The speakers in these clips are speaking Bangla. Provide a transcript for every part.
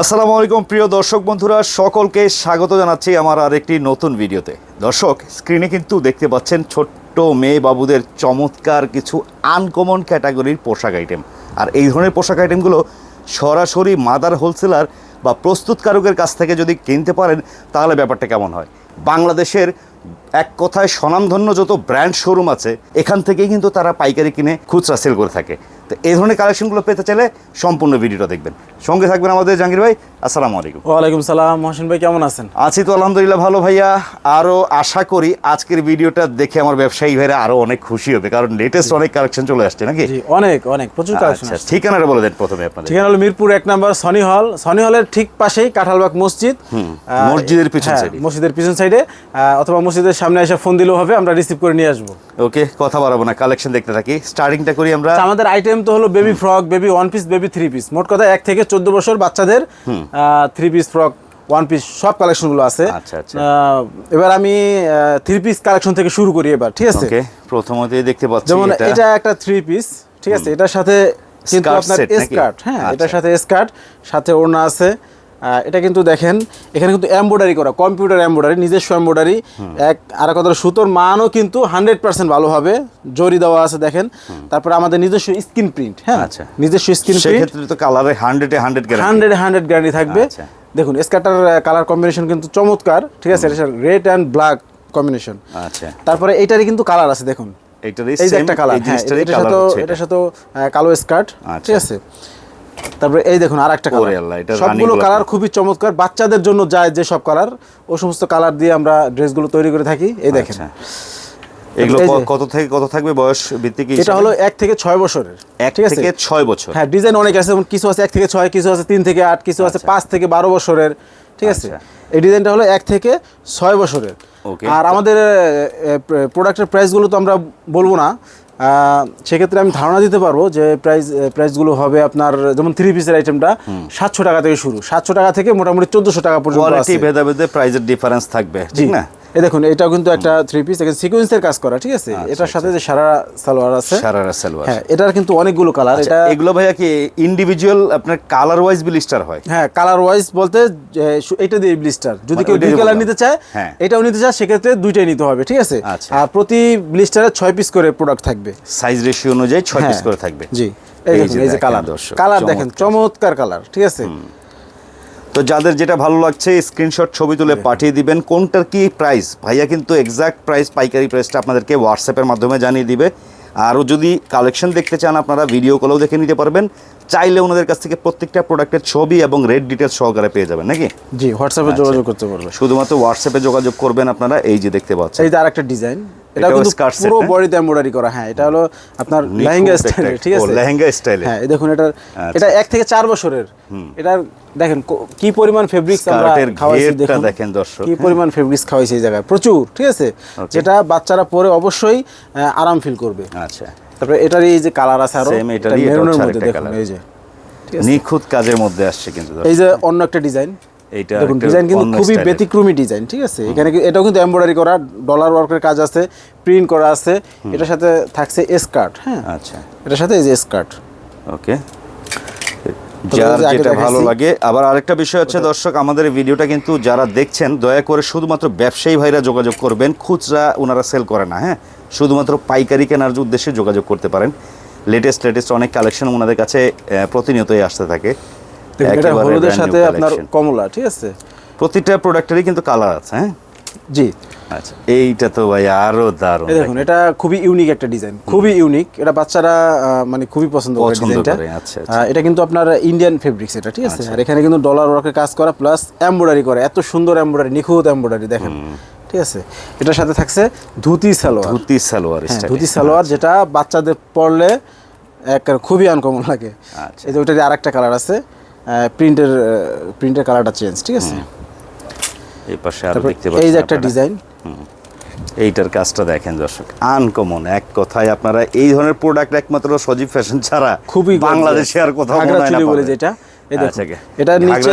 আসসালামু আলাইকুম, প্রিয় দর্শক বন্ধুরা, সকলকে স্বাগত জানাচ্ছি আমার আরেকটি নতুন ভিডিওতে। দর্শক স্ক্রিনে কিন্তু দেখতে পাচ্ছেন ছোট্ট মেয়ে বাবুদের চমৎকার কিছু আনকমন ক্যাটাগরির পোশাক আইটেম আর এই ধরনের পোশাক আইটেমগুলো সরাসরি মাদার হোলসেলার বা প্রস্তুতকারকের কাছ থেকে যদি কিনতে পারেন, তাহলে ব্যাপারটা কেমন হয়? বাংলাদেশের এক কথায় স্বনামধন্য যত ব্র্যান্ড শোরুম আছে, এখান থেকেই কিন্তু তারা পাইকারি কিনে খুচরা সেল করে থাকে। তো এই ধরনের কালেকশনগুলো পেতে চাইলে সম্পূর্ণ ভিডিওটা দেখবেন। সঙ্গে থাকবেন আমাদের জাহাঙ্গীর ভাই আসসালামু আলাইকুম। ওয়ালাইকুম সালাম মহসিন ভাই কেমন আছেন? আছি তো আলহামদুলিল্লাহ ভালো ভাইয়া। আরও আশা করি আজকের ভিডিওটা দেখে আমার ব্যবসায়ী ভাইরা আরও অনেক খুশি হবে কারণ লেটেস্ট অনেক কালেকশন চলে আসছে নাকি? অনেক অনেক প্রচুর কালেকশন আচ্ছা ঠিকানাটা বলে দেন প্রথমে আপনাদের। ঠিকানা হলো মিরপুর এক নম্বর সনি হল সনি হলের ঠিক পাশেই কাঁঠালবাগ মসজিদ। মসজিদের পিছন হ্যাঁ, সাইডে। মসজিদের পিছন সাইডে অথবা মসজিদের সামনে এসে ফোন দিলেও হবে আমরা রিসিভ করে নিয়ে আসব। ওকে কথা বাড়াবো না কালেকশন দেখতে থাকি। স্টার্টিংটা করি আমরা। আচ্ছা, আমাদের আইটেম তো হলো baby frock baby one piece baby three piece মোট কথা এক থেকে চোদ্দ বছর বাচ্চাদের three piece frock one piece সব কালেকশনগুলো আছে। আচ্ছা, আচ্ছা। এবার আমি থ্রি পিস কালেকশন থেকে শুরু করি এবার ঠিক আছে? প্রথমতে দেখতে পাচ্ছি যেমন এটা। একটা থ্রি পিস ঠিক আছে? এটার সাথে কিন্তু আপনার স্কার্ট হ্যাঁ আচ্ছা। এটার সাথে স্কার্ট সাথে ওড়না আছে। এটা কিন্তু দেখেন এখানে কিন্তু এমব্রয়ডারি করা কম্পিউটার এমব্রয়ডারি নিজস্ব এমব্রয়ডারি এক আর কথা সুতোর মানও কিন্তু হান্ড্রেড পার্সেন্ট ভালো হবে জরি দেওয়া আছে দেখেন। তারপরে আমাদের নিজস্ব স্ক্রিন প্রিন্ট হ্যাঁ? আচ্ছা। নিজস্ব স্ক্রিন প্রিন্ট সেক্ষেত্রে তো কালারে হান্ড্রেডে hundred guarantee hundred hundred guarantee থাকবে। আচ্ছা। দেখুন স্কার্টার কালার কম্বিনেশন কিন্তু চমৎকার ঠিক আছে? এটা রেড অ্যান্ড ব্ল্যাক কম্বিনেশন আচ্ছা। তারপরে এইটারই কিন্তু কালার আছে দেখুন। এইটারই এই যে একটা কালার হ্যাঁ এটার সাথে এটার এটা। সাথে কালো স্কার্ট আচ্ছা। ঠিক আছে? তারপরে এই দেখুন আর একটা কালার সবগুলো কালার খুবই চমৎকার। বাচ্চাদের জন্য যায় যে সব কালার ও সমস্ত কালার দিয়ে আমরা ড্রেসগুলো তৈরি করে থাকি। এই দেখেন। আচ্ছা। এগুলো এই যে- ক- কত থেকে কত থাকবে বয়স ভিত্তিক এটা হলো এক থেকে ছয় বছরের এক থেকে ছয় বছর। হ্যাঁ ডিজাইন অনেক আছে যেমন কিছু আছে এক থেকে ছয় কিছু আছে তিন থেকে আট কিছু আছে আচ্ছা। পাঁচ থেকে বারো বছরের ঠিক আছে? আচ্ছা। এই ডিজাইনটা হলো এক থেকে ছয় বছরের. আর আমাদের প্রোডাক্টের প্রাইসগুলো তো আমরা বলব না সেক্ষেত্রে আমি ধারণা দিতে পারব যে প্রাইস প্রাইসগুলো হবে আপনার যেমন থ্রি পিসের আইটেমটা সাতশো টাকা থেকে শুরু। সাতশো টাকা থেকে মোটামুটি চোদ্দশো টাকা পর্যন্ত ভেদাভেদে প্রাইসের ডিফারেন্স থাকবে ঠিক না? এই দেখুন এটাও কিন্তু একটা থ্রি পিস এখানে সিকোয়েন্সের কাজ করা ঠিক আছে? এটার সাথে যে সারা সালোয়ার আছে সারারা সালোয়ার। হ্যাঁ এটার কিন্তু অনেকগুলো কালার আচ্ছা, এটা এগুলো ভাইয়া কি ইন্ডিভিজুয়াল আপনার কালার ওয়াইজ ব্লিস্টার হয় হ্যাঁ কালার ওয়াইজ বলতে এটা দিয়ে ব্লিস্টার যদি মানে কেউ দুই কালার নিতে চায় হ্যাঁ। এটাও নিতে চায় সেক্ষেত্রে দুইটাই নিতে হবে ঠিক আছে? আচ্ছা। আর প্রতি ব্লিস্টারে ছয় পিস করে প্রোডাক্ট থাকবে। সাইজ রেশিও অনুযায়ী ছয় পিস হ্যাঁ, করে থাকবে। জি। এই যে কালার দর্শক, কালার দেখেন। চমৎকার কালার ঠিক আছে? তো যাদের যেটা ভালো লাগছে স্ক্রিনশট ছবি তুলে পাঠিয়ে দিবেন। কোনটার কি প্রাইস ভাইয়া কিন্তু এক্সাক্ট প্রাইস পাইকারি প্রাইসটা আপনাদেরকে হোয়াটসঅ্যাপের মাধ্যমে জানিয়ে দিবে। আরও যদি কালেকশন দেখতে চান আপনারা ভিডিও কলেও দেখে নিতে পারবেন। চাইলে ওনাদের কাছ থেকে প্রত্যেকটা প্রোডাক্টের ছবি এবং রেড ডিটেলস সহকারে পেয়ে যাবেন নাকি? জি হোয়াটসঅ্যাপে আচ্ছা। যোগাযোগ করতে পারবে। শুধুমাত্র হোয়াটসঅ্যাপে যোগাযোগ করবেন আপনারা এই যে দেখতে পাচ্ছেন। এই যে আরেকটা ডিজাইন এটা কিন্তু পুরো হ্যাঁ? বডিতে এমব্রয়ডারি করা হ্যাঁ এটা হলো আপনার লেহেঙ্গা স্টাইল ঠিক আছে? লেহেঙ্গা স্টাইলে। হ্যাঁ এই দেখুন এটার আচ্ছা। এটা এক থেকে চার বছরের। এটার দেখেন কি পরিমাণ ফেব্রিক্স আমরা খাওয়াইছি দেখুন। দেখেন দর্শক, কি হ্যাঁ। পরিমাণ ফেব্রিক্স খাওয়াইছি এই জায়গায়। প্রচুর ঠিক আছে? যেটা বাচ্চারা পরে অবশ্যই আরাম ফিল করবে। আচ্ছা। তারপরে এটার এই যে কালার আছে আরও সেম এটার মেরুনের মধ্যে দেখুন এই যে। নিখুত কাজের মধ্যে আসছে কিন্তু এই যে অন্য একটা ডিজাইন এইটা দেখুন ডিজাইন কিন্তু খুবই ব্যতিক্রমী ডিজাইন ঠিক আছে? এখানে এটাও কিন্তু এমব্রয়ডারি করা ডলার ওয়ার্কের কাজ আছে প্রিন্ট করা আছে এটার সাথে থাকছে স্কার্ট হ্যাঁ? আচ্ছা। এটার সাথে এই যে স্কার্ট ওকে যার যেটা ভালো লাগে। আবার আরেকটা বিষয় হচ্ছে দর্শক আমাদের ভিডিওটা কিন্তু যারা দেখছেন দয়া করে শুধুমাত্র ব্যবসায়ী ভাইরা যোগাযোগ করবেন খুচরা ওনারা সেল করে না হ্যাঁ? শুধুমাত্র পাইকারি কেনার উদ্দেশ্যে যোগাযোগ করতে পারেন। লেটেস্ট লেটেস্ট অনেক কালেকশন ওনাদের কাছে প্রতিনিয়তই আসতে থাকে। হলুদের সাথে আপনার কমলা ঠিক আছে? প্রতিটা প্রোডাক্টেরই কিন্তু কালার আছে হ্যাঁ? জি। আচ্ছা এইটা তো ভাই আরও দারুণ। দেখুন এটা খুবই ইউনিক একটা ডিজাইন খুবই ইউনিক এটা বাচ্চারা মানে খুবই পছন্দ করে ডিজাইনটা আচ্ছা, আচ্ছা। এটা কিন্তু আপনার ইন্ডিয়ান ফেব্রিক্স এটা ঠিক আছে? আর এখানে কিন্তু ডলার ওয়ার্কের কাজ করা প্লাস এমব্রয়ডারি করে এত সুন্দর এমব্রয়ডারি নিখুঁত এমব্রয়ডারি দেখেন ঠিক আছে? এটার সাথে থাকছে ধুতি সালোয়ার। ধুতি সালোয়ার হ্যাঁ ধুতি সালোয়ার যেটা বাচ্চাদের পরলে এক খুবই আনকমন লাগে। আচ্ছা। এই যে ওইটার আরেকটা কালার আছে প্রিন্টের প্রিন্টের কালারটা চেঞ্জ ঠিক আছে? এই পাশে আরও দেখতে এই যে একটা ডিজাইন। এইটার কাজটা দেখেন দর্শক আনকমন এক কথায় আপনারা এই ধরনের প্রোডাক্ট একমাত্র সজীব ফ্যাশন ছাড়া খুবই বাংলাদেশে আর কোথাও মনে হয় না বলে যেটা আচ্ছা, ঘাগরা নিচে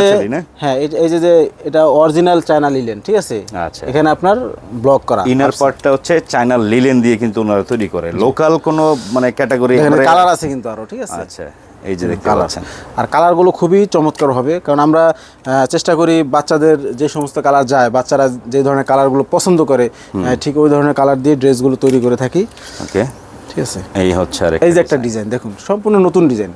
হ্যাঁ এই- যে যে এটা অরিজিনাল চায়না লিলেন ঠিক আছে? আচ্ছা। এখানে আপনার ব্লক করা। ইনার পার্টটা হচ্ছে চায়না লিলেন দিয়ে কিন্তু ওনারা তৈরি করে। লোকাল কোনো মানে ক্যাটাগরি এখানে কালার আছে কিন্তু আরও ঠিক আছে? আচ্ছা। এই যে দেখতে পাচ্ছেন। আর কালারগুলো খুবই চমৎকার হবে কারণ আমরা চেষ্টা করি বাচ্চাদের যে সমস্ত কালার যায় বাচ্চারা যে ধরনের কালারগুলো পছন্দ করে ঠিক ওই ধরনের কালার দিয়ে ড্রেসগুলো তৈরি করে থাকি। ওকে ঠিক আছে? এই হচ্ছে আর এই যে একটা ডিজাইন দেখুন সম্পূর্ণ নতুন ডিজাইন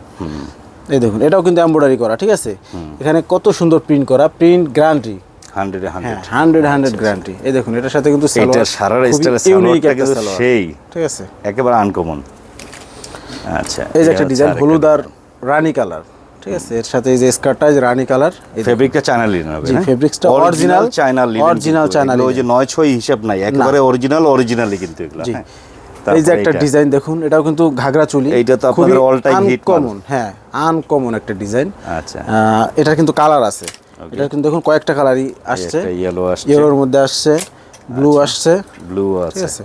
এই দেখুন এটাও কিন্তু এমব্রয়ডারি করা ঠিক আছে? এখানে কত সুন্দর প্রিন্ট করা print guarantee hundred hundred hundred hundred guarantee এই দেখুন এটার সাথে কিন্তু সালোয়ার সারার খুবই সালোয়ারটা কিন্তু সেই। ঠিক আছে? একেবারে আনকমন আচ্ছা এই যে একটা ডিজাইন হলুদ আর রানী কালার ঠিক আছে? এর সাথে এই যে স্কার্টটা যে রানী কালার ফেব্রিকটা চায়না লিনেন হবে জি, না? fabrics টা original, চায়না লিনেন কিন্তু। চায়না এগুলো ওই যে linen। নয় ছয় হিসাব নাই একেবারে অরিজিনাল অরিজিনালি কিন্তু এগুলো হ্যাঁ। এই যে একটা ডিজাইন দেখুন এটাও কিন্তু ঘাগরা চুলি এইটা তো আপনাদের time hit মাল। কমন হ্যাঁ আনকমন একটা ডিজাইন আচ্ছা। এটা কিন্তু কালার আছে। এটা কিন্তু দেখুন কয়েকটা কালারই আসছে। ইয়েলো আসছে। ইয়েলোর মধ্যে আসছে ব্লু আসছে। ব্লু আছে?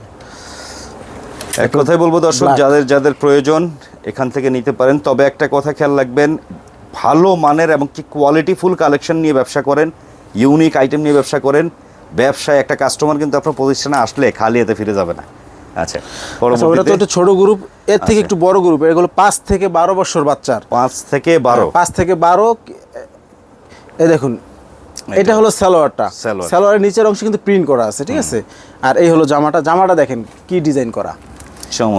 এক কথাই বলব দর্শক যাদের যাদের প্রয়োজন এখান থেকে নিতে পারেন। তবে একটা কথা খেয়াল রাখবেন ভালো মানের এবং কি কোয়ালিটি ফুল কালেকশন নিয়ে ব্যবসা করেন ইউনিক আইটেম নিয়ে ব্যবসা করেন ব্যবসায় একটা কাস্টমার কিন্তু আপনার প্রতিষ্ঠানে আসলে খালি এতে ফিরে যাবে না। আচ্ছা আচ্ছা ওটা তো একটা ছোট গ্রুপ এর থেকে একটু বড় গ্রুপ এগুলো পাঁচ থেকে বারো বছর বাচ্চার। পাঁচ থেকে বারো। পাঁচ থেকে বারো এই দেখুন এটা হলো সালোয়ারটা। সালোয়ার। সালোয়ারের নিচের অংশ কিন্তু প্রিন্ট করা আছে ঠিক আছে? আর এই হলো জামাটা জামাটা দেখেন কি ডিজাইন করা।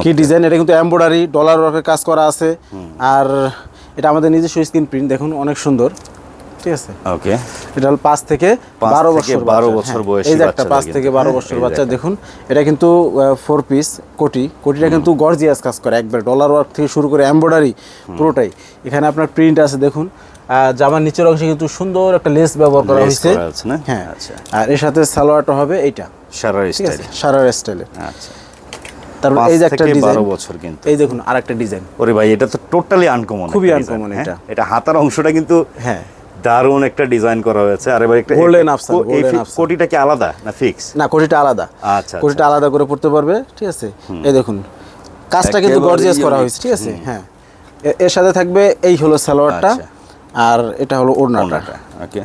কি ডিজাইন এটা কিন্তু এমব্রয়ডারি ডলার ওয়ার্কের কাজ করা আছে। আর এটা আমাদের নিজস্ব স্ক্রিন প্রিন্ট দেখুন অনেক সুন্দর। ঠিক আছে? ওকে। এটা হলো পাঁচ থেকে বারো বছর বারো বছর হ্যাঁ। বয়সী এই যে একটা পাঁচ থেকে বারো হ্যাঁ, বছর বাচ্চা দেখুন। এটা কিন্তু ফোর পিস কোটি। কোটিটা কিন্তু গর্জিয়াস কাজ করে একবার। ডলার ওয়ার্ক থেকে শুরু করে এমব্রয়ডারি পুরোটাই। এখানে আপনার প্রিন্ট আছে দেখুন। জামার নিচের অংশে কিন্তু সুন্দর একটা লেস ব্যবহার করা হয়েছে? হ্যাঁ। আচ্ছা। আর এর সাথে সালোয়ারটা হবে এইটা। সারার স্টাইল সারার স্টাইলে আচ্ছা। তারপর এই যে একটা ডিজাইন বছর কিন্তু। এই দেখুন আরেকটা ডিজাইন ওরে ভাই এটা তো টোটালি আনকমন খুবই uncommon এটা। এটা হাতার অংশটা কিন্তু হ্যাঁ। দারুণ একটা ডিজাইন করা হয়েছে। আর এবার একটা আফসান, ফি- আফসান। কোটিটা কি আলাদা না ফিক্স না কোটিটা আলাদা। আচ্ছা, কোটিটা আলাদা করে পড়তে পারবে ঠিক আছে? এই দেখুন কাজটা কিন্তু গর্জিয়াস করা হয়েছে ঠিক আছে? হ্যাঁ। এর সাথে থাকবে এই হলো সালোয়ারটা আচ্ছা। আর এটা হলো ওড়নাটা। ওকে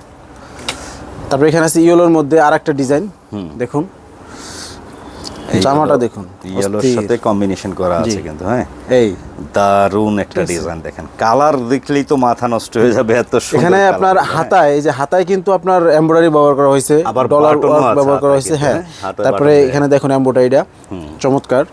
তারপর এখানে আছে ইয়েলোর মধ্যে আর একটা ডিজাইন দেখুন। জামাটা দেখুন ইয়েলোর সাথে কম্বিনেশন করা আছে কিন্তু হ্যাঁ? এই। দারুণ একটা ডিজাইন দেখেন। কালার দেখলেই তো মাথা নষ্ট হয়ে যাবে এত সুন্দর এখানে আপনার হ্যাঁ। হাতায় এই যে হাতায় কিন্তু আপনার এমব্রয়ডারি ব্যবহার করা হয়েছে আবার ডলার ব্যবহার করা হয়েছে হ্যাঁ। হ্যাঁ? তারপরে এখানে দেখুন এমব্রয়ডারিটা চমৎকার।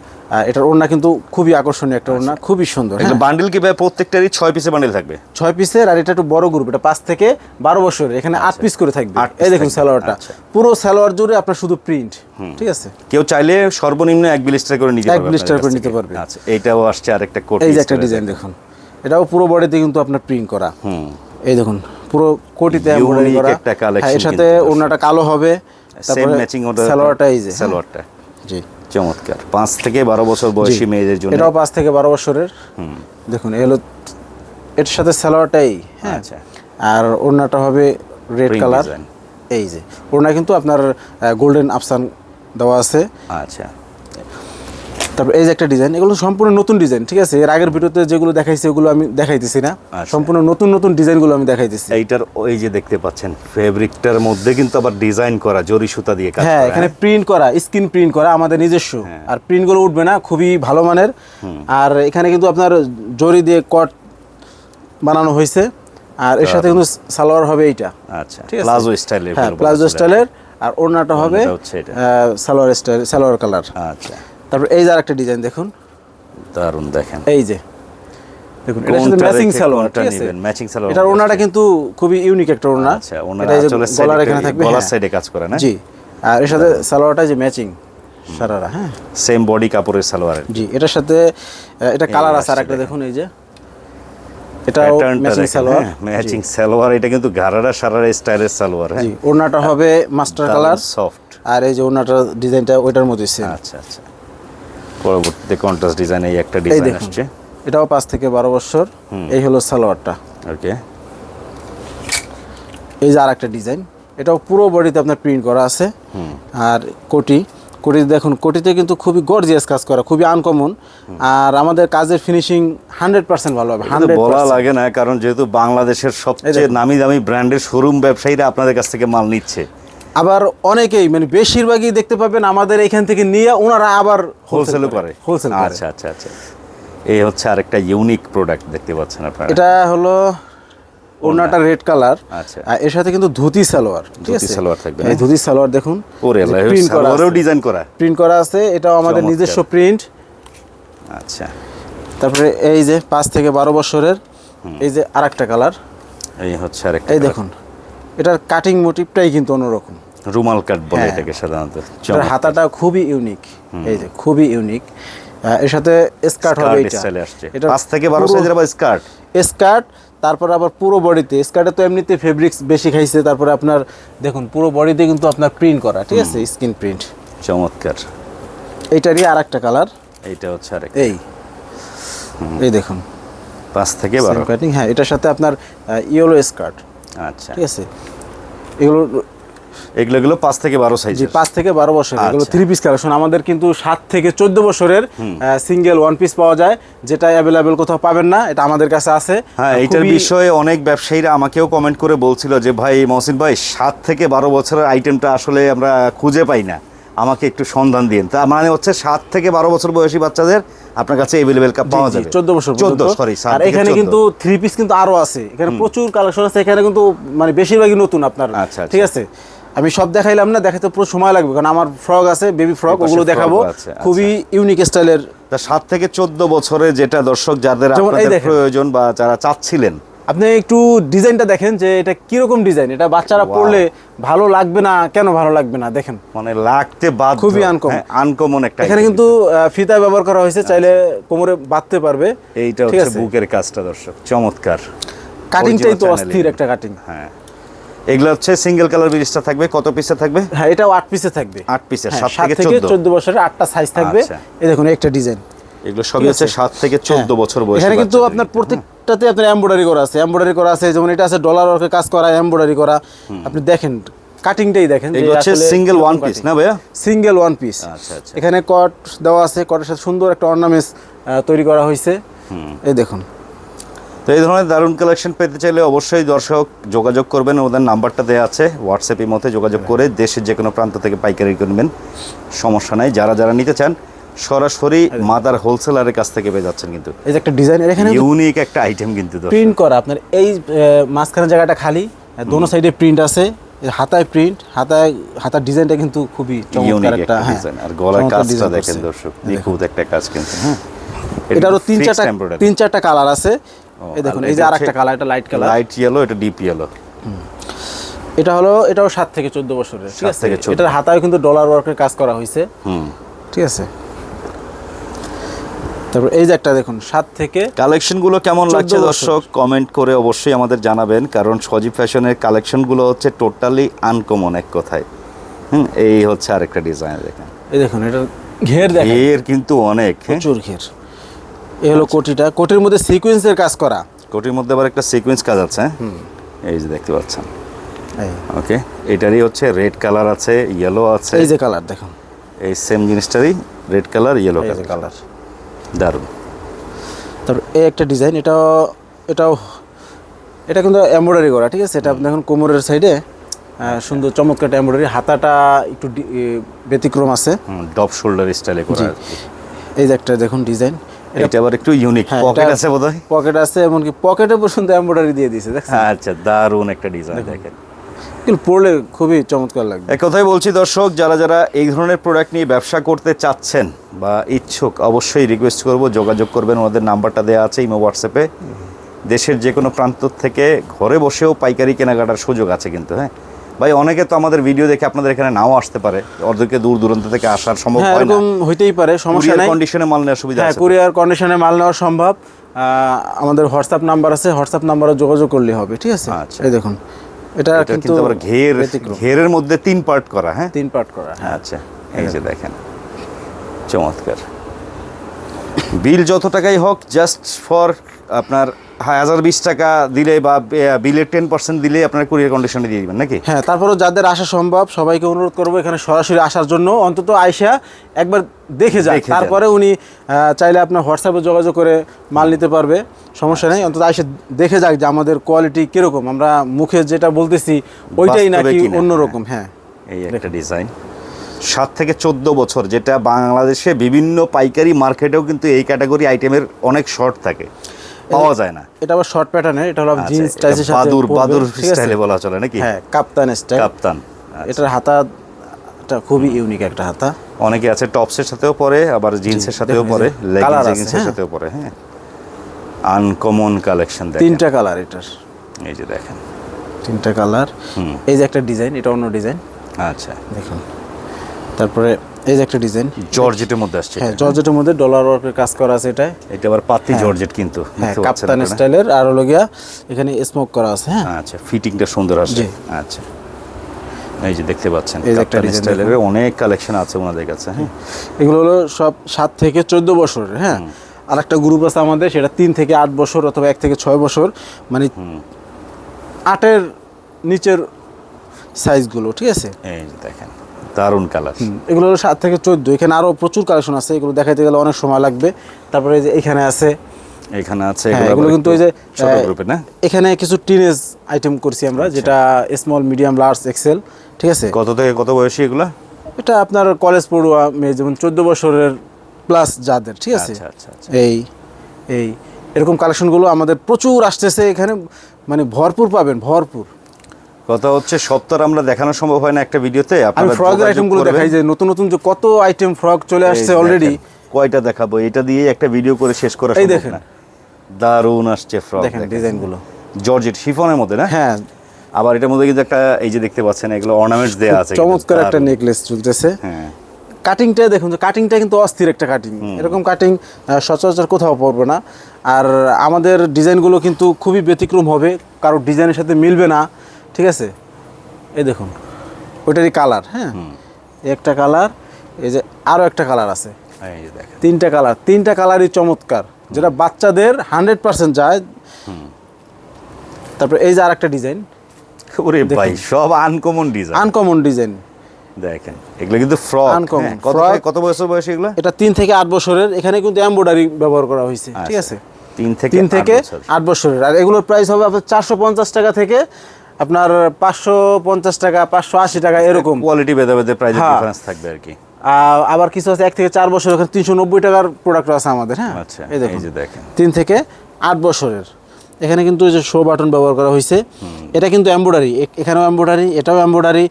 এটার ওড়না কিন্তু খুবই আকর্ষণীয় একটা ওড়না খুবই সুন্দর হ্যাঁ। এগুলো বান্ডিল কি ভাই? প্রত্যেকটারই ছয় পিসে বান্ডিল থাকবে? ছয় পিসের আর এটা একটু বড় গ্রুপ এটা পাঁচ থেকে বারো বছরের এখানে আট পিস করে থাকবে। এই দেখুন সালোয়ারটা। আচ্ছা। পুরো সালোয়ার জুড়ে আপনার শুধু প্রিন্ট ঠিক আছে? কেউ চাইলে সর্বনিম্ন এক বিলিস্টার করে নিতে এক আপনাদের করে নিতে পারবে। আচ্ছা এইটাও আসছে আরেকটা কোট এই যে একটা ডিজাইন দেখুন। এটাও পুরো বডিতে কিন্তু আপনার প্রিন্ট করা। হুম। এই দেখুন পুরো কোটিতে এমব্রয়ডারি করা। হ্যাঁ, এর সাথে ওড়নাটা কালো হবে সেম তারপরে ম্যাচিং ওটা সালোয়ারটা এই যে হ্যাঁ। সালোয়ারটা জি। চমৎকার। পাঁচ থেকে বারো বছর বয়সী মেয়েদের জন্য। এটাও পাঁচ থেকে বারো বছরের। দেখুন এলো এর সাথে সালোয়ারটাই হ্যাঁ? আচ্ছা। আর ওড়নাটা হবে রেড কালার। এই যে ওড়না কিন্তু আপনার গোল্ডেন আফসান দেওয়া আছে। আচ্ছা। তারপর এই যে একটা ডিজাইন এগুলো সম্পূর্ণ নতুন ডিজাইন ঠিক আছে? এর আগের ভিডিওতে যেগুলো দেখাইছি ওগুলো আমি দেখাইতেছি না। আচ্ছা। সম্পূর্ণ নতুন নতুন ডিজাইনগুলো আমি দেখাইতেছি। এইটার ওই যে দেখতে পাচ্ছেন ফেব্রিকটার মধ্যে কিন্তু আবার ডিজাইন করা জরি সুতা দিয়ে কাজ হ্যাঁ এখানে প্রিন্ট করা স্ক্রিন প্রিন্ট করা আমাদের নিজস্ব। হ্যাঁ। আর প্রিন্টগুলো উঠবে না খুবই ভালো মানের। আর এখানে কিন্তু আপনার জরি দিয়ে কট বানানো হয়েছে। আর এর সাথে কিন্তু সালোয়ার হবে এইটা। আচ্ছা ঠিক আছে? প্লাজো স্টাইলের হ্যাঁ প্লাজো স্টাইলের। আর ওড়নাটা হবে সালোয়ার স্টাইল সালোয়ার কালার। আচ্ছা। তারপর এই যে আরেকটা ডিজাইন দেখুন। দারুণ দেখেন। এই যে। দেখুন এটার সাথে ম্যাচিং সালোয়ার ঠিক আছে? নিবেন? matching সালোয়ার এটার ওড়নাটা কিন্তু খুবই ইউনিক একটা ওড়না আচ্ছা এটা এই গলার এখানে থাকবে গলার হ্যাঁ। সাইডে কাজ করে না? জি। আর এর সাথে সালোয়ারটা যে ম্যাচিং সারারা হ্যাঁ। সেম বডি কাপড়ের সালোয়ার জি এটার সাথে এটা কালার আছে আর একটা দেখুন এই যে। এটাও ম্যাচিং সালোয়ার। ম্যাচিং সালোয়ার এটা কিন্তু গারারা সারারা স্টাইলের সালোয়ার হ্যাঁ। জি ওড়নাটা হবে মাস্টার কালার সফট আর এই যে ওনাটার ডিজাইনটা ওইটার মধ্যে সেম আচ্ছা আচ্ছা। পরবর্তীতে কন্ট্রাস্ট ডিজাইন এই একটা ডিজাইন আসছে। এটাও পাঁচ থেকে বারো বছর। এই হলো সালোয়ারটা। ওকে। এই যে আর একটা ডিজাইন এটাও পুরো বডিতে আপনার প্রিন্ট করা আছে। আর কোটি কোটিতে দেখুন কোটিতে কিন্তু খুবই গর্জিয়াস কাজ করা খুবই আনকমন আর আমাদের কাজের ফিনিশিং হান্ড্রেড পার্সেন্ট ভালো হবে হান্ড্রেড বলা লাগে না কারণ যেহেতু বাংলাদেশের সবচেয়ে নামি দামি ব্র্যান্ডের শোরুম ব্যবসায়ীরা আপনাদের কাছ থেকে মাল নিচ্ছে। আবার অনেকেই মানে বেশিরভাগই দেখতে পাবেন আমাদের এখান থেকে নিয়ে ওনারা আবার হোলসেলও করে হোলসেল আচ্ছা আচ্ছা আচ্ছা। এই হচ্ছে আরেকটা ইউনিক প্রোডাক্ট দেখতে পাচ্ছেন আপনারা। এটা হলো ওড়নাটা রেড কালার আচ্ছা। এর সাথে কিন্তু ধুতি সালোয়ার ধুতি সালোয়ার থাকবে, এই। ধুতি সালোয়ার দেখুন ওরে প্রিন্ট করা আছে। ডিজাইন করা। প্রিন্ট করা আছে এটাও আমাদের নিজস্ব প্রিন্ট আচ্ছা। তারপরে এই যে পাঁচ থেকে বারো বছরের এই যে আরেকটা কালার এই হচ্ছে আরেকটা এই দেখুন এটার কাটিং মোটিভটাই কিন্তু অন্যরকম। রুমাল কাট বলে হ্যাঁ। এটাকে সাধারণত। এটার হাতাটা খুবই ইউনিক এই যে খুবই ইউনিক এর সাথে স্কার্ট হবে এটা। এটা পাঁচ থেকে বারো পুরো- সাইজের আবার স্কার্ট স্কার্ট তারপর আবার পুরো বডিতে স্কার্টে তো এমনিতে ফেব্রিক্স বেশি খাইছে তারপরে আপনার দেখুন পুরো বডিতে কিন্তু আপনার প্রিন্ট করা ঠিক আছে? স্কিন প্রিন্ট চমৎকার। এইটারই আর একটা কালার এইটা হচ্ছে আরেক এই। এই দেখুন। পাঁচ থেকে বারো। কাটিং হ্যাঁ এটার সাথে আপনার ইয়েলো স্কার্ট আচ্ছা। ঠিক আছে? এগুলো এগুলো এগুলো পাঁচ থেকে বারো সাইজ পাঁচ থেকে বারো বছর এগুলো। থ্রি পিস কালেকশন আমাদের কিন্তু সাত থেকে চোদ্দ বছরের সিঙ্গেল ওয়ান পিস পাওয়া যায় যেটা অ্যাভেলেবেল কোথাও পাবেন না এটা আমাদের কাছে আছে। হ্যাঁ এটার বিষয়ে অনেক ব্যবসায়ীরা আমাকেও কমেন্ট করে বলছিল যে ভাই মহসিন ভাই সাত থেকে বারো বছরের আইটেমটা আসলে আমরা খুঁজে পাই না। আমাকে একটু সন্ধান দিন তা মানে হচ্ছে সাত থেকে বারো বছর বয়সী বাচ্চাদের আপনার কাছে এভেলেবেল কাপ পাওয়া যাবে। চোদ্দ বছর চোদ্দ সরি আর এখানে কিন্তু থ্রি পিস কিন্তু আরও আছে। এখানে প্রচুর কালেকশন আছে। এখানে কিন্তু মানে বেশিরভাগই নতুন আপনার। আচ্ছা, আচ্ছা। ঠিক আছে? আমি সব দেখাইলাম না দেখাতে পুরো সময় লাগবে কারণ আমার ফ্রক আছে বেবি ফ্রক ওগুলো দেখাবো। আচ্ছা। খুবই ইউনিক স্টাইলের সাত থেকে চোদ্দ বছরে যেটা দর্শক যাদের। প্রয়োজন বা যারা চাচ্ছিলেন আপনি একটু ডিজাইনটা দেখেন যে এটা কীরকম ডিজাইন? এটা বাচ্চারা পড়লে ভালো লাগবে না কেন ভালো লাগবে না? দেখেন। মানে লাগতে বাদ খুবই uncommon। আনকমন একটা এখানে কিন্তু ফিতা ব্যবহার করা হয়েছে চাইলে কোমরে বাঁধতে পারবে। এইটা হচ্ছে বুকের কাজটা দর্শক। চমৎকার। কাটিংটাই তো অস্থির একটা কাটিং হ্যাঁ। এগুলো হচ্ছে সিঙ্গেল কালার ব্রিজটা থাকবে। কত পিসে থাকবে? হ্যাঁ এটাও আট পিসে থাকবে। আট পিসের হ্যাঁ, সাত থেকে চোদ্দ। বছরের আটটা সাইজ থাকবে। আচ্ছা। এই দেখুন একটা ডিজাইন এগুলো সবই হচ্ছে সাত থেকে চোদ্দ বছর বয়স এখানে কিন্তু আপনার প্রত্যেকটাতে আপনার এমব্রয়ডারি করা আছে। এমব্রয়ডারি করা আছে যেমন এটা আছে ডলার ওয়ার্কের কাজ করা এমব্রয়ডারি করা। আপনি দেখেন কাটিংটাই দেখেন হচ্ছে সিঙ্গেল ওয়ান পিস না ভাইয়া? সিঙ্গেল ওয়ান পিস আচ্ছা, আচ্ছা। এখানে কট দেওয়া আছে কটের সাথে সুন্দর একটা অর্নামেন্টস তৈরি করা হয়েছে। এই দেখুন। তো এই ধরনের দারুণ কালেকশন পেতে চাইলে অবশ্যই দর্শক যোগাযোগ করবেন ওদের নাম্বারটা দেওয়া আছে হোয়াটসঅ্যাপের মধ্যে যোগাযোগ করে দেশের যে কোনো প্রান্ত থেকে পাইকারি করবেন সমস্যা নাই যারা যারা নিতে চান সরাসরি মাদার হোলসেলারের কাছ থেকে পেয়ে যাচ্ছেন কিন্তু। এই যে একটা ডিজাইন এখানে ইউনিক একটা আইটেম কিন্তু। প্রিন্ট করা আপনার এই মাঝখানে জায়গাটা খালি দোনো সাইডে প্রিন্ট আছে হাতায় প্রিন্ট হাতায় হাতার ডিজাইনটা কিন্তু খুবই চমৎকার একটা একটা হ্যাঁ ডিজাইন আর গলার কাজটা দেখেন দর্শক নিখুঁত একটা কাজ কিন্তু হ্যাঁ। এটারও তিন চারটা তিন চারটা কালার আছে। এই দেখুন এই যে আরেকটা কালার এটা লাইট কালার লাইট ইয়েলো এটা ডিপ ইয়েলো এটা হলো এটাও সাত থেকে চোদ্দ বছরের ঠিক আছে? এটার হাতায় কিন্তু ডলার ওয়ার্কের কাজ করা হয়েছে হুম। ঠিক আছে? তারপর এই যে একটা দেখুন সাত থেকে কালেকশনগুলো কেমন লাগছে দর্শক? কমেন্ট করে অবশ্যই আমাদের জানাবেন কারণ সজীব ফ্যাশনের কালেকশনগুলো হচ্ছে টোটালি আনকমন এক কথায়। হুম এই হচ্ছে আরেকটা ডিজাইন দেখেন। এই দেখুন এটা ঘের দেখেন। এর কিন্তু অনেক হ্যাঁ। প্রচুর ঘের। এই হলো কোটিটা। কোটির মধ্যে সিকোয়েন্সের কাজ করা। কোটির মধ্যে আবার একটা সিকোয়েন্স কাজ আছে হ্যাঁ? এই যে দেখতে পাচ্ছেন। এই। ওকে এটারই হচ্ছে রেড কালার আছে ইয়েলো আছে। এই যে কালার দেখুন। এই সেম জিনিসটারই রেড কালার ইয়েলো কালার দারুণ। তারপর এই একটা ডিজাইন এটাও এটাও এটা কিন্তু এমব্রয়ডারি করা ঠিক আছে? এটা আপনি দেখুন কোমরের সাইডে সুন্দর চমৎকার একটা এমব্রয়ডারি হাতাটা একটু ব্যতিক্রম আছে। ডপ শোল্ডার স্টাইলে করা। এই যে একটা দেখুন ডিজাইন এটা আবার একটু ইউনিক হ্যাঁ, পকেট আছে বোধহয়? পকেট আছে এমনকি পকেটে পর্যন্ত এমব্রয়ডারি দিয়ে দিয়েছে দেখছেন? আচ্ছা দারুণ একটা ডিজাইন দেখেন। কিন্তু পরলে খুবই চমৎকার লাগবে। এক কথাই বলছি দর্শক যারা যারা এই ধরনের প্রোডাক্ট নিয়ে ব্যবসা করতে চাচ্ছেন বা ইচ্ছুক অবশ্যই রিকোয়েস্ট করব যোগাযোগ করবেন ওদের নাম্বারটা দেওয়া আছে ইমো হোয়াটসঅ্যাপে দেশের যে কোনো প্রান্ত থেকে ঘরে বসেও পাইকারি কেনাকাটার সুযোগ আছে কিন্তু হ্যাঁ? ভাই অনেকে তো আমাদের ভিডিও দেখে আপনাদের এখানে নাও আসতে পারে। ওদেরকে দূর দূরান্ত থেকে আসার সম্ভব হ্যাঁ হয় না। এরকম হইতেই পারে সমস্যা নাই। কন্ডিশনে মাল নেওয়ার সুবিধা হ্যাঁ আছে? কুরিয়ার কন্ডিশনে মাল নেওয়া সম্ভব। আমাদের হোয়াটসঅ্যাপ নাম্বার আছে হোয়াটসঅ্যাপ নাম্বারে যোগাযোগ করলে হবে ঠিক আছে? আচ্ছা। এই দেখুন। এটা কিন্তু আবার ঘের ঘেরের মধ্যে তিন পার্ট করা হ্যাঁ? তিন পার্ট করা হ্যাঁ। আচ্ছা এই যে দেখেন। চমৎকার। বিল যত টাকাই হোক জাস্ট ফর আপনার হাজার বিশ টাকা দিলে বা বিলের টেন পার্সেন্ট দিলে আপনার কুরিয়ার কন্ডিশনে দিয়ে দিবেন নাকি? হ্যাঁ তারপরেও যাদের আসা সম্ভব সবাইকে অনুরোধ করব এখানে সরাসরি আসার জন্য। অন্তত আয়সা একবার দেখে যায় তারপরে উনি চাইলে আপনার হোয়াটসঅ্যাপে যোগাযোগ করে মাল নিতে পারবে। সমস্যা নেই। অন্তত আয়সা দেখে যাক যে আমাদের কোয়ালিটি কীরকম। আমরা মুখে যেটা বলতেছি ওইটাই নাকি অন্যরকম। হ্যাঁ। এই একটা ডিজাইন সাত থেকে চোদ্দ বছর যেটা বাংলাদেশে বিভিন্ন পাইকারি মার্কেটেও কিন্তু এই ক্যাটাগরি আইটেমের অনেক শর্ট থাকে। পাওয়া যায় না। এটা আবার শর্ট প্যাটার্নের এটা হলো আচ্ছা, জিন্স এটা টাইসের সাথে বাদুর বাদুর স্টাইলে বলা চলে নাকি? হ্যাঁ কাপ্তান স্টাইল কাপ্তান এটার হাতাটা খুবই ইউনিক একটা হাতা। অনেকে আছে টপসের সাথেও পরে আবার জিন্সের সাথেও পরে লেগিংসের হ্যাঁ। সাথেও পরে হ্যাঁ। আনকমন কালেকশন তিনটা কালার এটার। এই যে দেখেন। তিনটা কালার হুম। এই যে একটা ডিজাইন এটা অন্য ডিজাইন আচ্ছা। দেখুন। তারপরে এই যে একটা ডিজাইন। জর্জেটের মধ্যে আসছে হ্যাঁ জর্জেটের মধ্যে ডলার ওয়ার্কের কাজ করা আছে এটায় এটা আবার পাতি জর্জেট কিন্তু হ্যাঁ কাপ্তান স্টাইলের আর হলো গিয়া এখানে স্মোক করা আছে হ্যাঁ। আচ্ছা ফিটিংটা সুন্দর আসছে। আচ্ছা। এই যে দেখতে পাচ্ছেন কাপ্তান স্টাইলের অনেক কালেকশন আছে ওনাদের কাছে হ্যাঁ। এগুলো হলো সব সাত থেকে চোদ্দ বছরের হ্যাঁ। আর একটা গ্রুপ আছে আমাদের সেটা তিন থেকে আট বছর অথবা এক থেকে ছয় বছর মানে আটের নিচের সাইজগুলো ঠিক আছে? এই যে দেখেন। দারুণ কালার এগুলো হলো সাত থেকে চোদ্দ। এখানে আরও প্রচুর কালেকশন আছে এগুলো দেখাইতে গেলে অনেক সময় লাগবে। তারপরে এই যে এখানে আছে। এখানে আছে হ্যাঁ, এগুলো কিন্তু ওই যে ছোট গ্রুপে না? এখানে কিছু টিনেজ আইটেম করছি আমরা আচ্ছা। যেটা স্মল মিডিয়াম লার্জ এক্সেল ঠিক আছে? কত থেকে কত বয়সী এগুলা? এটা আপনার কলেজ পড়ুয়া মেয়ে যেমন চোদ্দ বছরের প্লাস যাদের ঠিক আছে? আচ্ছা আচ্ছা এই এই। এরকম কালেকশনগুলো আমাদের প্রচুর আসতেছে এখানে মানে ভরপুর পাবেন ভরপুর। কথা হচ্ছে সপ্তাহ আমরা দেখানো সম্ভব হয় না একটা ভিডিওতে আমি ফ্রকের আইটেমগুলো দেখাই যে নতুন নতুন যে কত আইটেম ফ্রক চলে আসছে অলরেডি কয়টা দেখাবো? এটা দিয়ে একটা ভিডিও করে শেষ করা এই সম্ভব দেখেন। না। দারুণ আসছে ফ্রক দেখেন ডিজাইনগুলো জর্জেট শিফনের মধ্যে না? হ্যাঁ। আবার এটার মধ্যে কিন্তু একটা এই যে দেখতে পাচ্ছেন এগুলো অর্নামেন্টস দেওয়া আছে চমৎকার একটা নেকলেস চলতেছে। হ্যাঁ। কাটিংটা দেখুন যে কাটিংটা কিন্তু অস্থির একটা কাটিং এরকম কাটিং সচরাচর কোথাও পড়বে না। আর আমাদের ডিজাইনগুলো কিন্তু খুবই ব্যতিক্রম হবে কারও ডিজাইনের সাথে মিলবে না। ঠিক আছে? এই দেখুন ওইটারই কালার হ্যাঁ? একটা কালার এই যে আরও একটা কালার আছে। তিনটা কালার তিনটা কালারই চমৎকার যেটা বাচ্চাদের হান্ড্রেড পার্সেন্ট যায়। তারপর এই যে আর একটা ডিজাইন ওরে ভাই সব আনকমন ডিজাইন আনকমন ডিজাইন দেখেন এগুলো কিন্তু ফ্রক Uncommon, কত কত বছর বয়স এগুলো? এটা তিন থেকে আট বছরের এখানে কিন্তু এমব্রয়ডারি ব্যবহার করা হয়েছে ঠিক আছে? তিন থেকে তিন থেকে আট বছরের। আর এগুলোর প্রাইস হবে আপনার চারশো পঞ্চাশ টাকা থেকে আপনার পাঁচশো পঞ্চাশ টাকা পাঁচশো আশি টাকা এরকম। কোয়ালিটি ভেদে ভেদে প্রাইস। ডিফারেন্স থাকবে আর কি। আবার কিছু আছে এক থেকে চার বছর ওখানে তিনশো নব্বই টাকার প্রোডাক্ট আছে আমাদের হ্যাঁ? আচ্ছা এই দেখুন। তিন থেকে আট বছরের। এখানে কিন্তু যে শো বাটন ব্যবহার করা হয়েছে। এটা কিন্তু এমব্রয়ডারি এখানেও এমব্রয়ডারি এটাও এমব্রয়ডারি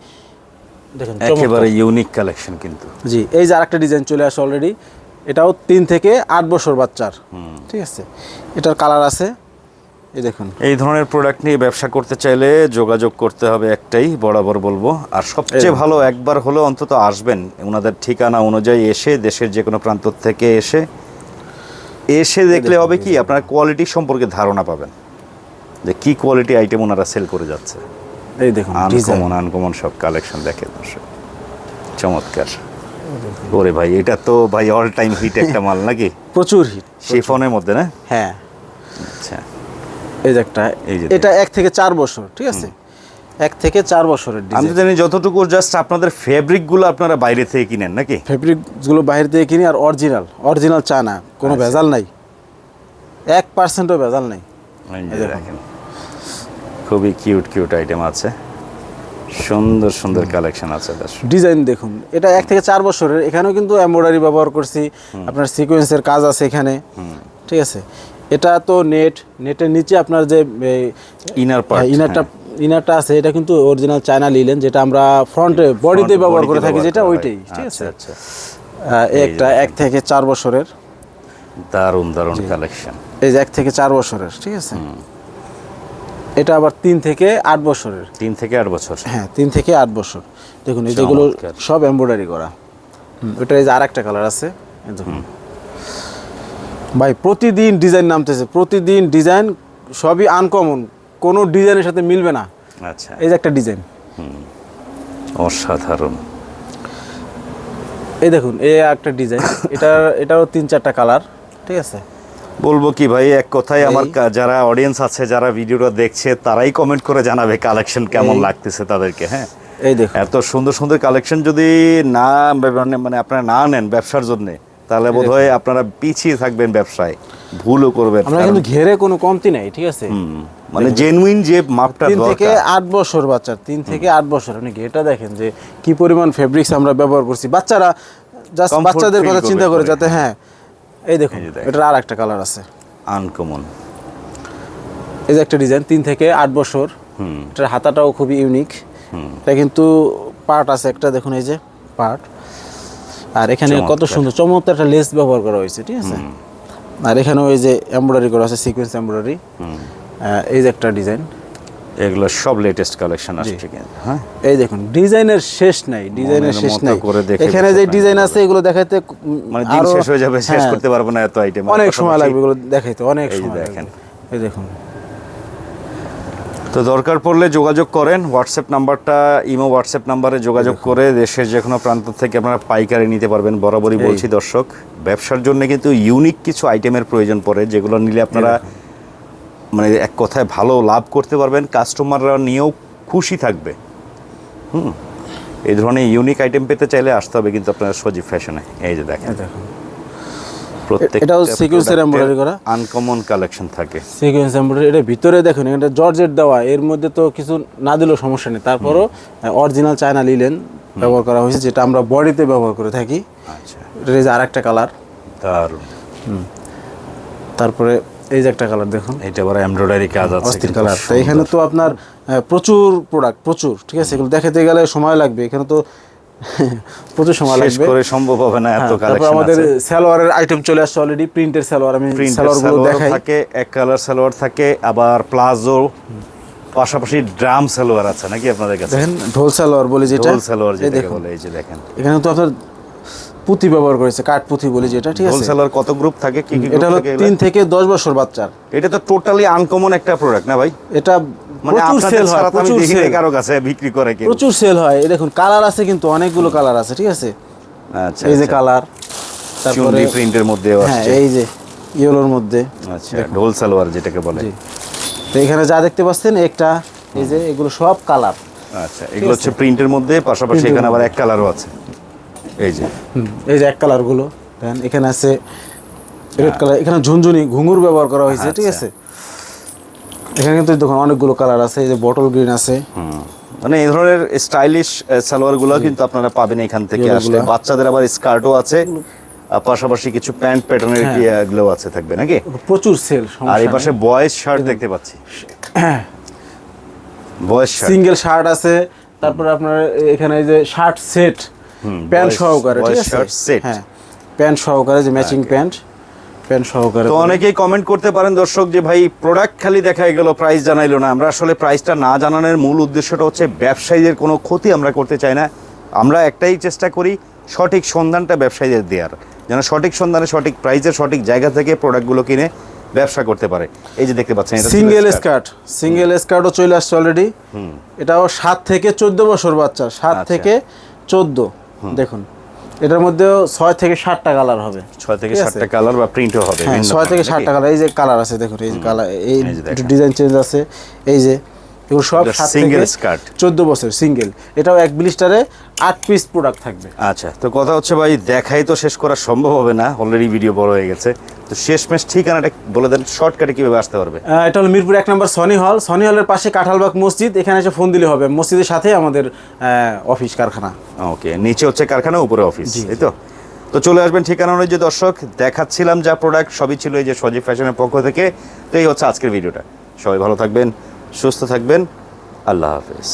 দেখেন একেবারে ইউনিক কালেকশন কিন্তু। জি এই যে আরেকটা ডিজাইন চলে আসে অলরেডি এটাও তিন থেকে আট বছর বাচ্চার। ঠিক আছে? এটার কালার আছে। এই দেখুন। এই ধরনের প্রোডাক্ট নিয়ে ব্যবসা করতে চাইলে যোগাযোগ করতে হবে একটাই বরাবর বলব। আর সবচেয়ে ভালো একবার হলেও অন্তত আসবেন। ওনাদের ঠিকানা অনুযায়ী এসে দেশের যে কোনো প্রান্ত থেকে এসে এসে দেখলে হবে কি আপনার কোয়ালিটি সম্পর্কে ধারণা পাবেন। যে কি কোয়ালিটি আইটেম ওনারা সেল করে যাচ্ছে। এই দেখুন আনকমন আনকমন সব কালেকশন দেখে দর্শক। চমৎকার। ওরে ভাই এটা তো ভাই অল টাইম হিট একটা মাল নাকি? প্রচুর হিট শিফনের মধ্যে না? হ্যাঁ। আচ্ছা। এই যে একটা এই এটা এক থেকে চার বছর ঠিক আছে? এক থেকে চার বছরের আমি জানি যতটুকু জাস্ট আপনাদের ফেব্রিকগুলো আপনারা বাইরে থেকে কিনেন নাকি? ফেব্রিকগুলো বাইরে থেকে কিনি আর অরিজিনাল অরিজিনাল চা না কোনো আচ্ছা। ভেজাল নাই। এক পার্সেন্টও ভেজাল নাই। দেখেন খুবই কিউট কিউট আইটেম আছে। সুন্দর সুন্দর কালেকশন আছে ডিজাইন দেখুন এটা এক থেকে চার বছরের এখানেও কিন্তু এমব্রয়ডারি ব্যবহার করছি। আপনার সিকোয়েন্সের কাজ আছে এখানে ঠিক আছে? এটা তো নেট নেটের নিচে আপনার যে ইনার পার্ট ইনারটা ইনারটা আছে এটা কিন্তু অরিজিনাল চায়না লিলেন যেটা আমরা ফ্রন্টে বডিতে ব্যবহার করে থাকি যেটা ওইটাই ঠিক আছে? আচ্ছা। একটা এক থেকে চার বছরের। দারুণ দারুণ কালেকশন এই যে এক থেকে চার বছরের ঠিক আছে? এটা আবার তিন থেকে আট বছরের। তিন থেকে আট বছর। হ্যাঁ তিন থেকে আট বছর। দেখুন এই যেগুলো সব এমব্রয়ডারি করা। ওটার এই যে আর একটা কালার আছে দেখুন ভাই প্রতিদিন ডিজাইন নামতেছে প্রতিদিন ডিজাইন সবই আনকমন কোনো ডিজাইনের সাথে মিলবে না। আচ্ছা। এই যে একটা ডিজাইন অসাধারণ। এই দেখুন এই একটা ডিজাইন এটা এটারও তিন চারটা কালার ঠিক আছে? বলব কি ভাই এক কথায় আমার যারা অডিয়েন্স আছে যারা ভিডিওটা দেখছে তারাই কমেন্ট করে জানাবে কালেকশন কেমন লাগতেছে তাদেরকে হ্যাঁ? এই দেখুন। এত সুন্দর সুন্দর কালেকশন যদি না মানে আপনারা না নেন ব্যবসার জন্য তাহলে বোধহয় আপনারা পিছিয়ে থাকবেন ব্যবসায়। ভুলও করবেন আমরা কিন্তু ঘেরে কোনো কমতি নাই ঠিক আছে? মানে জেনুইন যে মাপটা তিন থেকে আট বছর বাচ্চার তিন থেকে আট বছর আপনি এটা দেখেন যে কি পরিমাণ ফেব্রিক্স আমরা ব্যবহার করছি। বাচ্চারা জাস্ট বাচ্চাদের কথা চিন্তা করে। যাতে হ্যাঁ এই দেখুন এটার আর একটা কালার আছে। আনকমন এই যে একটা ডিজাইন তিন থেকে আট বছর। হুম। এটার হাতাটাও খুবই ইউনিক এটা কিন্তু পার্ট আছে একটা দেখুন এই যে পার্ট আর এখানে কত সুন্দর চমৎকার একটা লেস ব্যবহার করা হয়েছে ঠিক আছে? আর এখানেও এই যে এমব্রয়ডারি করা আছে সিকোয়েন্স এমব্রয়ডারি এই যে একটা ডিজাইন এগুলো সব লেটেস্ট কালেকশন আসছে হ্যাঁ? এই দেখুন ডিজাইনের শেষ নাই ডিজাইনের শেষ নাই। এখানে যে ডিজাইন আছে এগুলো দেখাইতে মানে দিন শেষ হয়ে যাবে শেষ হ্যাঁ, করতে পারব না এত আইটেম অনেক সময় লাগবে এগুলো দেখাইতে অনেক সময় দেখেন। এই দেখুন। তো দরকার পড়লে যোগাযোগ করেন। হোয়াটসঅ্যাপ নাম্বারটা ইমো হোয়াটসঅ্যাপ নাম্বারে যোগাযোগ করে দেশের যে কোনো প্রান্ত থেকে আপনারা পাইকারি নিতে পারবেন। বরাবরই বলছি দর্শক ব্যবসার জন্য কিন্তু ইউনিক কিছু আইটেমের প্রয়োজন পড়ে যেগুলো নিলে আপনারা মানে এক কথায় ভালো লাভ করতে পারবেন কাস্টমাররা নিয়েও খুশি থাকবে। হুম এই ধরনের ইউনিক আইটেম পেতে চাইলে আসতে হবে কিন্তু আপনারা সজীব ফ্যাশনে এই যে দেখেন। প্রত্যেক এটাও sequence এর করা? আনকমন কালেকশন থাকে। সিকোয়েন্স এমব্রয়ডারি এটা ভিতরে দেখুন এটা জর্জেট দেওয়া এর মধ্যে তো কিছু না দিলেও সমস্যা নেই। তারপরও অরিজিনাল চায়না লিলেন ব্যবহার করা হয়েছে যেটা আমরা বডিতে ব্যবহার করে থাকি। আচ্ছা। এটা কালার দারুণ। তারপরে এই যে একটা কালার দেখুন। এটা আবার এমব্রয়ডারি কাজ আছে অস্থির কালার তো এখানে তো আপনার প্রচুর প্রোডাক্ট প্রচুর ঠিক আছে? এগুলো দেখাতে গেলে সময় লাগবে। এখানে তো প্রচুর সময় লাগবে। করে সম্ভব হবে না এত হ্যাঁ, কালেকশন আমাদের সালোয়ারের আইটেম চলে আসছে অলরেডি প্রিন্টের সালোয়ার আমি সালোয়ারগুলো দেখাই। থাকে এক কালার সালোয়ার থাকে আবার প্লাজো পাশাপাশি ড্রাম সালোয়ার আছে নাকি আপনাদের কাছে? দেখেন ঢোল সালোয়ার বলি যেটা। ঢোল সালোয়ার যেটাকে বলে এই যে দেখেন। এখানে তো আপনার পুঁতি ব্যবহার করেছে কাঠ পুঁতি বলি যেটা ঠিক আছে? সালোয়ার কত গ্রুপ থাকে কি কি এটা হলো থাকে এগুলা? তিন থেকে দশ বছর বাচ্চার। এটা তো টোটালি আনকমন একটা প্রোডাক্ট না ভাই? এটা প্রচুর আপনাদের সেল হয় প্রচুর সেল কারও কাছে বিক্রি করে প্রচুর সেল হয়। এই দেখুন কালার আছে কিন্তু অনেকগুলো কালার আছে ঠিক আছে? আচ্ছা এই যে কালার তারপরে প্রিন্টের মধ্যে হ্যাঁ এই যে ইয়েলোর মধ্যে। আচ্ছা ঢোল সালোয়ার যেটাকে বলে। তো এখানে যা দেখতে পাচ্ছেন একটা এই যে এগুলো সব কালার আচ্ছা এগুলো হচ্ছে প্রিন্টের মধ্যে পাশাপাশি এখানে আবার এক কালারও আছে। এই যে। এই যে এক দেন এখানে আছে রেড কালার এখানে ঝুনঝুনি ঘুঙুর ব্যবহার করা হয়েছে ঠিক আচ্ছা। আছে? এখানে কিন্তু দেখুন অনেকগুলো কালার আছে এই যে বটল গ্রিন আছে। মানে এই ধরনের স্টাইলিশ সালোয়ারগুলো কিন্তু আপনারা পাবেন এখান থেকে আসলে বাচ্চাদের আবার স্কার্টও আছে পাশাপাশি কিছু প্যান্ট প্যাটার্নেরগুলো আছে থাকবে নাকি? প্রচুর সেল আর এই পাশে বয়েজ শার্ট দেখতে পাচ্ছি। বয়েজ সিঙ্গেল শার্ট আছে তারপরে আপনার এখানে এই যে শার্ট সেট প্যান্ট সহকারে ঠিক আছে? shirt set। হ্যাঁ। প্যান্ট সহকারে যে ম্যাচিং প্যান্ট প্যান্ট সহকারে তো অনেকেই কমেন্ট করতে পারেন দর্শক যে ভাই প্রোডাক্ট খালি দেখাই গেল প্রাইস জানাইলো না। আমরা আসলে প্রাইসটা না জানানোর মূল উদ্দেশ্যটা হচ্ছে ব্যবসায়ীদের কোনো ক্ষতি আমরা করতে চাই না। আমরা একটাই চেষ্টা করি সঠিক সন্ধানটা ব্যবসায়ীদের দেওয়ার। যেন সঠিক সন্ধানে সঠিক প্রাইসের সঠিক জায়গা থেকে প্রোডাক্টগুলো কিনে ব্যবসা করতে পারে। এই যে দেখতে পাচ্ছেন সিঙ্গেল স্কার্ট সিঙ্গেল স্কার্টও চলে আসছে অলরেডি এটাও সাত থেকে চোদ্দ বছর বাচ্চা সাত আচ্ছা। থেকে চোদ্দ। দেখুন এটার মধ্যেও ছয় থেকে সাতটা কালার হবে। ছয় থেকে সাতটা কালার বা প্রিন্টও হবে হ্যাঁ ছয় থেকে সাতটা কালার এই যে কালার আছে দেখুন এই যে কালার এই ডিজাইন চেঞ্জ আছে। এই যে এগুলো সব সিঙ্গেল skirt। চোদ্দ বছর সিঙ্গেল এটাও এক ব্লিস্টারে আট পিস প্রোডাক্ট থাকবে। আচ্ছা তো কথা হচ্ছে ভাই দেখাই তো শেষ করা সম্ভব হবে না। অলরেডি ভিডিও বড় হয়ে গেছে। তো শেষমেশ ঠিকানাটা বলে দেন শর্টকাটে কীভাবে আসতে পারবে? এটা হলো মিরপুর এক নম্বর সনি হল। সনি হলের পাশে কাঁঠালবাগ মসজিদ এখানে এসে ফোন দিলে হবে। মসজিদের সাথে আমাদের অফিস কারখানা। ওকে নিচে হচ্ছে কারখানা উপরে অফিস এই তো? তো চলে আসবেন ঠিকানা অনুযায়ী দর্শক দেখাচ্ছিলাম যা প্রোডাক্ট সবই ছিল এই যে সজীব ফ্যাশনের পক্ষ থেকে। তো এই হচ্ছে আজকের ভিডিওটা। সবাই ভালো থাকবেন সুস্থ থাকবেন। আল্লাহ হাফেজ।